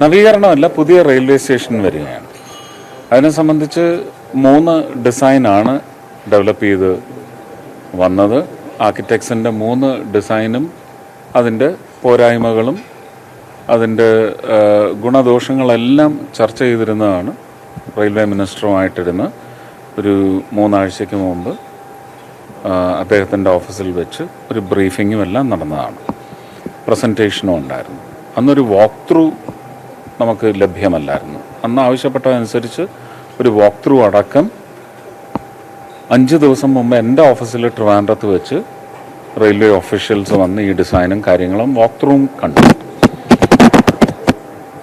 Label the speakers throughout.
Speaker 1: നവീകരണമല്ല പുതിയ railway station വരികയാണ്. അതിനെ സംബന്ധിച്ച് മൂന്ന് ഡിസൈനാണ് ഡെവലപ്പ് ചെയ്ത് വന്നത്. ആർക്കിടെക്ട്സിന്റെ മൂന്ന് ഡിസൈനും അതിന്റെ പോരായ്മകളും അതിന്റെ ഗുണദോഷങ്ങളെല്ലാം ചർച്ച ചെയ്തിരുന്നതാണ് റെയിൽവേ മിനിസ്റ്ററുമായിട്ടിരുന്ന് ഒരു മൂന്നാഴ്ചയ്ക്ക് മുമ്പ് അദ്ദേഹത്തിന്റെ ഓഫീസിൽ വെച്ച് ഒരു ബ്രീഫിങ്ങും എല്ലാം നടന്നതാണ്. പ്രസന്റേഷനും ഉണ്ടായിരുന്നു. അന്നൊരു വാക്ക് ത്രൂ നമുക്ക് ലഭ്യമല്ലായിരുന്നു. അന്ന് ആവശ്യപ്പെട്ടതനുസരിച്ച് ഒരു വാക്ക് ത്രൂ അടക്കം അഞ്ച് ദിവസം മുമ്പ് എന്റെ ഓഫീസിൽ ട്രിവാൻഡ്രത്ത് വെച്ച് റെയിൽവേ ഓഫീഷ്യൽസ് വന്ന് ഈ ഡിസൈനും കാര്യങ്ങളും വാക്ക് ത്രൂവും കണ്ടു.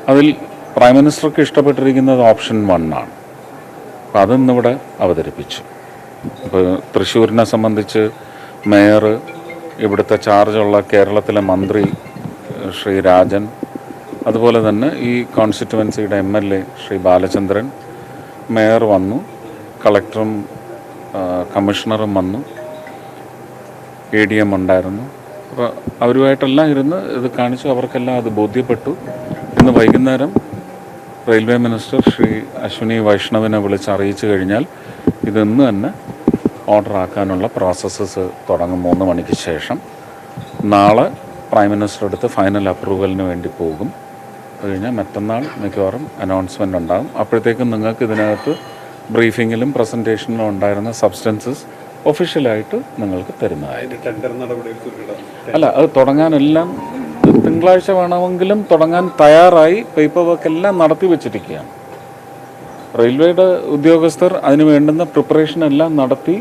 Speaker 1: അതിൽ പ്രൈം മിനിസ്റ്റർക്ക് ഇഷ്ടപ്പെട്ടിരിക്കുന്നത് ഓപ്ഷൻ വൺ ആണ്. അപ്പോൾ അതിന്നിവിടെ അവതരിപ്പിച്ചു. ഇപ്പോൾ തൃശ്ശൂരിനെ സംബന്ധിച്ച് മേയർ ഇവിടുത്തെ ചാർജുള്ള കേരളത്തിലെ മന്ത്രി ശ്രീ രാജൻ അതുപോലെ തന്നെ ഈ കോൺസ്റ്റിറ്റുവൻസിയുടെ M L A Shri Balachandran mayor വന്നു കളക്ടറും കമ്മീഷണറും വന്നു എ ഡി എം ഉണ്ടായിരുന്നു. അപ്പോൾ അവരുമായിട്ടെല്ലാം ഇരുന്ന് ഇത് കാണിച്ചു അവർക്കെല്ലാം അത് ബോധ്യപ്പെട്ടു. ഇന്ന് വൈകുന്നേരം റെയിൽവേ മിനിസ്റ്റർ ശ്രീ അശ്വിനി വൈഷ്ണവിനെ വിളിച്ച് അറിയിച്ചു കഴിഞ്ഞാൽ ഇതിന്ന് തന്നെ ഓർഡർ ആക്കാനുള്ള പ്രോസസ്സസ് തുടങ്ങും മൂന്ന് മണിക്ക് ശേഷം. നാളെ പ്രൈം മിനിസ്റ്റർ അടുത്ത് ഫൈനൽ അപ്രൂവലിന് വേണ്ടി പോകും. അത് കഴിഞ്ഞാൽ മറ്റന്നാൾ മിക്കവാറും അനൗൺസ്മെന്റ് ഉണ്ടാകും. അപ്പോഴത്തേക്കും നിങ്ങൾക്ക് ഇതിനകത്ത് ബ്രീഫിങ്ങിലും പ്രസന്റേഷനിലും ഉണ്ടായിരുന്ന സബ്സ്റ്റൻസസ് ഒഫീഷ്യലായിട്ട് നിങ്ങൾക്ക് തരുന്നതായിരിക്കും. അല്ല അത് തുടങ്ങാനെല്ലാം തിങ്കളാഴ്ച വേണമെങ്കിലും തുടങ്ങാൻ തയ്യാറായി പേപ്പർ വർക്ക് എല്ലാം നടത്തി വെച്ചിരിക്കുകയാണ്. റെയിൽവേയുടെ ഉദ്യോഗസ്ഥർ അതിന് വേണ്ടുന്ന പ്രിപ്പറേഷൻ എല്ലാം നടത്തി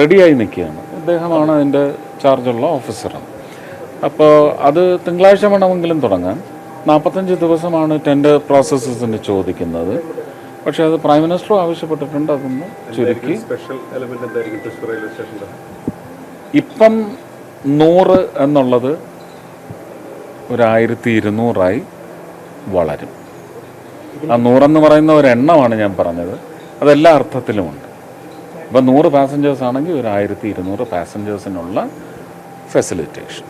Speaker 1: റെഡിയായി നിൽക്കുകയാണ്. അദ്ദേഹമാണ് അതിന്റെ ചാർജുള്ള ഓഫീസറാണ് അപ്പോൾ അത് തിങ്കളാഴ്ച വേണമെങ്കിലും തുടങ്ങാൻ നാൽപ്പത്തഞ്ച് ദിവസമാണ് ടെൻഡർ പ്രോസസ്സസിന് ചോദിക്കുന്നത്. പക്ഷേ അത് പ്രൈം മിനിസ്റ്ററും ആവശ്യപ്പെട്ടിട്ടുണ്ട് അതൊന്ന് ചുരുക്കി.
Speaker 2: സ്പെഷ്യൽ എലമെന്റ് എന്തായിരിക്കും തൃശ്ശൂർ റെയിൽവേ സ്റ്റേഷനിൽ
Speaker 1: ഇപ്പം നൂറ് എന്നുള്ളത് ഒരായിരത്തി ഇരുന്നൂറായി വളരും. ആ നൂറെന്ന് പറയുന്ന ഒരു എണ്ണമാണ് ഞാൻ പറഞ്ഞത്. അതെല്ലാ അർത്ഥത്തിലുമുണ്ട് ഇപ്പം നൂറ് പാസഞ്ചേഴ്സ് ആണെങ്കിൽ ഒരു ആയിരത്തി ഇരുന്നൂറ് പാസഞ്ചേഴ്സിനുള്ള ഫെസിലിറ്റേഷൻ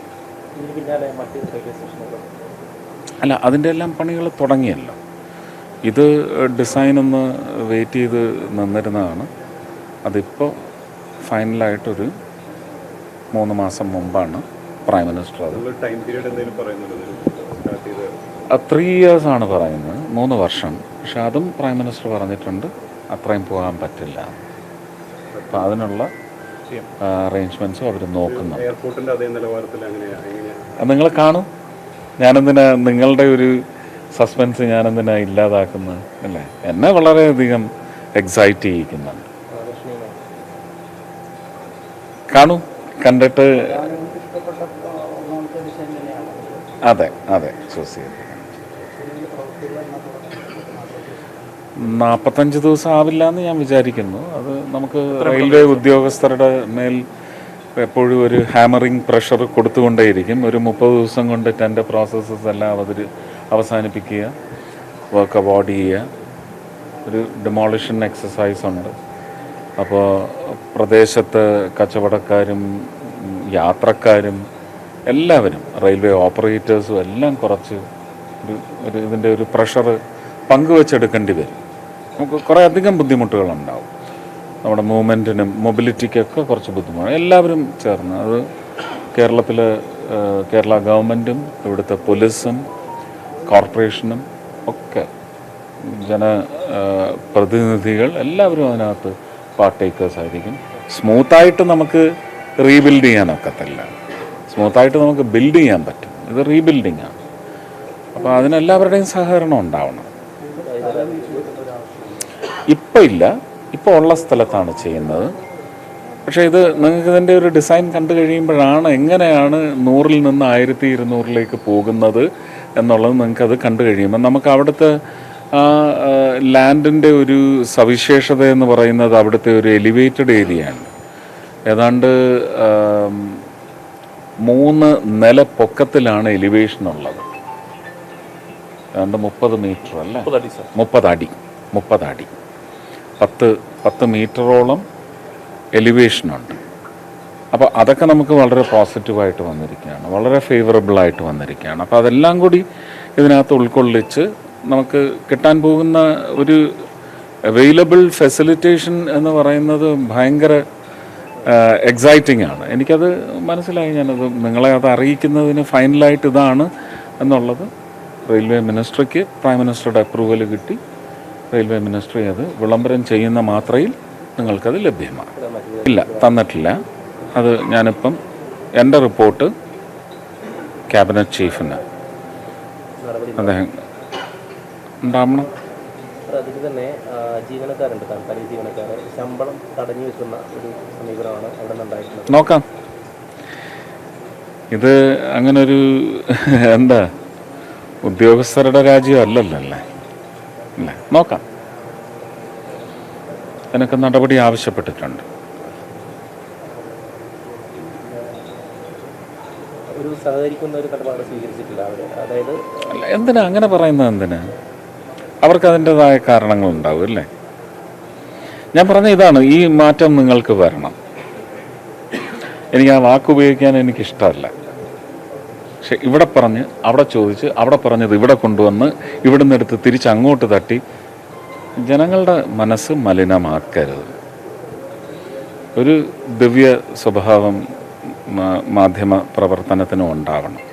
Speaker 1: അല്ല അതിന്റെ എല്ലാം പണികൾ തുടങ്ങിയല്ലോ. ഇത് ഡിസൈൻ ഒന്ന് വെയിറ്റ് ചെയ്ത് നിന്നിരുന്നതാണ്. അതിപ്പോൾ ഫൈനലായിട്ടൊരു മൂന്ന് മാസം മുമ്പാണ് പ്രൈം മിനിസ്റ്റർ അത്. ത്രീ ഇയേഴ്സ് ആണ് പറയുന്നത്. മൂന്ന് വർഷം. പക്ഷെ അതും പ്രൈം മിനിസ്റ്റർ പറഞ്ഞിട്ടുണ്ട്. അത്രയും പോകാൻ പറ്റില്ല. അപ്പം അതിനുള്ള അറേഞ്ച്മെന്റ്സും അവർ നോക്കുന്നു നിങ്ങൾ കാണും. ഞാനെന്തിനാ നിങ്ങളുടെ ഒരു സസ്പെൻസ് ഞാനെന്തിനാ ഇല്ലാതാക്കുന്നത് അല്ലേ? എന്നെ വളരെയധികം എക്സൈറ്റ് ചെയ്യിക്കുന്നുണ്ട്. കാണൂ കണ്ടിട്ട് അതെ അതെ ചൂസ് ചെയ്ത് നാൽപ്പത്തഞ്ച് ദിവസം ആവില്ല എന്ന് ഞാൻ വിചാരിക്കുന്നു. അത് നമുക്ക് റെയിൽവേ ഉദ്യോഗസ്ഥരുടെ മേൽ എപ്പോഴും ഒരു ഹാമറിങ് പ്രഷർ കൊടുത്തുകൊണ്ടേയിരിക്കും. ഒരു മുപ്പത് ദിവസം കൊണ്ട് ടെന്റെ പ്രോസസ്സസ് എല്ലാം അവർ അവസാനിപ്പിക്കുക വർക്ക് അവാർഡ് ചെയ്യുക. ഒരു ഡിമോളിഷൻ എക്സസൈസ് ഉണ്ട്. അപ്പോൾ പ്രദേശത്ത് കച്ചവടക്കാരും യാത്രക്കാരും എല്ലാവരും റെയിൽവേ ഓപ്പറേറ്റേഴ്സും എല്ലാം കുറച്ച് ഒരു ഒരു ഇതിന്റെ ഒരു പ്രഷർ പങ്കുവെച്ചെടുക്കേണ്ടി വരും. നമുക്ക് കുറേ അധികം ബുദ്ധിമുട്ടുകളുണ്ടാവും. നമ്മുടെ മൂവ്മെന്റിനും മൊബിലിറ്റിക്കൊക്കെ കുറച്ച് ബുദ്ധിമുട്ടാണ്. എല്ലാവരും ചേർന്ന് അത് കേരളത്തിൽ കേരള ഗവൺമെന്റും ഇവിടുത്തെ പോലീസും കോർപ്പറേഷനും ഒക്കെ ജന പ്രതിനിധികൾ എല്ലാവരും അതിനകത്ത് പാർട്ടേക്കേഴ്സ് ആയിരിക്കും. സ്മൂത്തായിട്ട് നമുക്ക് റീബിൽഡ് ചെയ്യാനൊക്കത്തില്ല സ്മൂത്തായിട്ട് നമുക്ക് ബിൽഡ് ചെയ്യാൻ പറ്റും. ഇത് റീബിൽഡിംഗ് ആണ് അപ്പോൾ അതിനെല്ലാവരുടെയും സഹകരണം ഉണ്ടാവണം. ഇപ്പം ഇല്ല. ഇപ്പോൾ ഉള്ള സ്ഥലത്താണ് ചെയ്യുന്നത്. പക്ഷേ ഇത് നിങ്ങൾക്ക് ഇതിന്റെ ഒരു ഡിസൈൻ കണ്ടു കഴിയുമ്പോഴാണ് എങ്ങനെയാണ് നൂറിൽ നിന്ന് ആയിരത്തി ഇരുന്നൂറിലേക്ക് പോകുന്നത് എന്നുള്ളത് നിങ്ങൾക്കത് കണ്ടു കഴിയുമ്പോൾ നമുക്ക് അവിടുത്തെ ആ ലാൻഡിന്റെ ഒരു സവിശേഷത എന്ന് പറയുന്നത് അവിടുത്തെ ഒരു എലിവേറ്റഡ് ഏരിയയാണ്. ഏതാണ്ട് മൂന്ന് നില പൊക്കത്തിലാണ് എലിവേഷൻ ഉള്ളത്. ഏതാണ്ട് മുപ്പത് മീറ്റർ അല്ല? മുപ്പതടി മുപ്പതടി മുപ്പതടി. അടി പത്ത് പത്ത് മീറ്ററോളം എലിവേഷനുണ്ട്. അപ്പോൾ അതൊക്കെ നമുക്ക് വളരെ പോസിറ്റീവായിട്ട് വന്നിരിക്കുകയാണ്. വളരെ ഫേവറബിളായിട്ട് വന്നിരിക്കുകയാണ്. അപ്പോൾ അതെല്ലാം കൂടി ഇതിനകത്ത് ഉൾക്കൊള്ളിച്ച് നമുക്ക് കിട്ടാൻ പോകുന്ന ഒരു അവൈലബിൾ ഫെസിലിറ്റേഷൻ എന്ന് പറയുന്നത് ഭയങ്കര എക്സൈറ്റിംഗ് ആണ്. എനിക്കത് മനസ്സിലായി. ഞാനത് നിങ്ങളെ അത് അറിയിക്കുന്നതിന് ഫൈനലായിട്ട് ഇതാണ് എന്നുള്ളത് റെയിൽവേ മിനിസ്ട്രിക്ക് പ്രൈം മിനിസ്റ്ററുടെ അപ്രൂവൽ കിട്ടി. റെയിൽവേ മിനിസ്ട്രി അത് വിളംബരം ചെയ്യുന്ന മാത്രയിൽ നിങ്ങൾക്കത് ലഭ്യമാണ്. ഇല്ല തന്നിട്ടില്ല. അത് ഞാനിപ്പം എന്റെ റിപ്പോർട്ട് ക്യാബിനറ്റ് ചീഫിന്. അദ്ദേഹം ഉണ്ടാവണം.
Speaker 3: അതിൽ തന്നെ ജീവനക്കാരുണ്ട്. താൽക്കാലിക ശമ്പളം തടഞ്ഞു വെക്കുന്ന ഒരു സമീപനമാണ് അവിടെ നിന്നുണ്ടായിട്ടുള്ളത്
Speaker 1: നോക്കാം. ഇത് അങ്ങനൊരു എന്താ ഉദ്യോഗസ്ഥരുടെ രാജ്യം അല്ലേ? അല്ലേ നോക്കാം. അതിനൊക്കെ നടപടി ആവശ്യപ്പെട്ടിട്ടുണ്ട്.
Speaker 3: ഒരു സഹകരിക്കുന്ന ഒരു നിലപാട് സ്വീകരിച്ചിട്ടില്ല അവർ അതായത്
Speaker 1: അല്ല എന്തിനാ? അങ്ങനെ പറയുന്നത് എന്തിനാ? അവർക്ക് അതിന്റെതായ കാരണങ്ങളുണ്ടാവും അല്ലേ? ഞാൻ പറഞ്ഞ ഇതാണ് ഈ മാറ്റം നിങ്ങൾക്ക് വരണം. എനിക്ക് ആ വാക്ക് ഉപയോഗിക്കാൻ എനിക്ക് ഇഷ്ടമല്ല പക്ഷെ ഇവിടെ പറഞ്ഞ് അവിടെ ചോദിച്ച് അവിടെ പറഞ്ഞത് ഇവിടെ കൊണ്ടുവന്ന് ഇവിടെ നിന്നെടുത്ത് തിരിച്ച് അങ്ങോട്ട് തട്ടി. ജനങ്ങളുടെ മനസ്സ് മലിനമാക്കരുത്. ഒരു ദിവ്യ സ്വഭാവം മാധ്യമ പ്രവർത്തനത്തിനും ഉണ്ടാവണം.